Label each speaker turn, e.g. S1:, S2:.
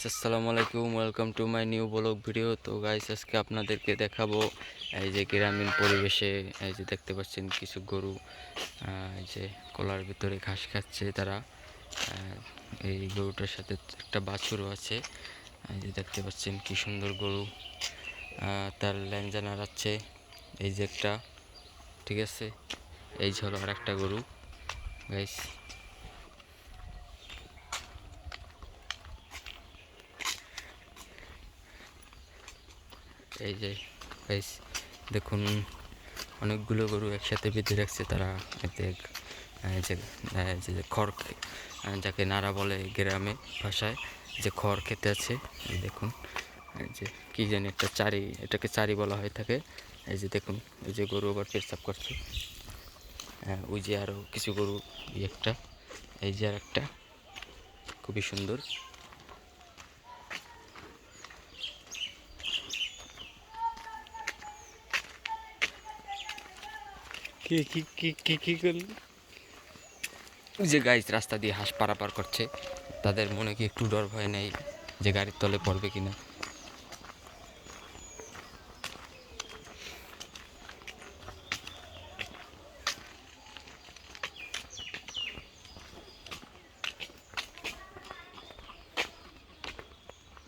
S1: আসসালামু আলাইকুম welcome to my new blog video তো গাইস আজকে আপনাদেরকে দেখাবো এই যে গ্রামীণ পরিবেশে, এই যে দেখতে পাচ্ছেন কিছু গরু এই যে কলার ভিতরে ঘাস খাচ্ছে তারা। এই গরুটার সাথে একটা বাছুরও আছে। এই যে দেখতে পাচ্ছেন কি সুন্দর গরু। তার ল্যাংজা নাড়াচ্ছে। এই যে একটা, ঠিক আছে? এই হলো আর একটা গরু। গাইস এই যে গাইস দেখুন, অনেকগুলো গরু একসাথে বেঁধে রাখছে তারা। এতে যে খড় যাকে নাড়া বলে গ্রামে, ভাষায়, যে খড় খেতে আছে, এই দেখুন, এই যে, কি জানি একটা চারি, এটাকে চারি বলা হয়ে থাকে। এই যে, দেখুন ওই যে গরু আবার পেশাব করছে। ওই যে আরও কিছু গরু, এই একটা, এই যে আর একটা খুবই সুন্দর। যে গাইজ রাস্তা দিয়ে হাঁস পারাপার করছে। তাদের মনে কি একটু ডর ভয় নেই যে গাড়ির তলে পড়বে কিনা?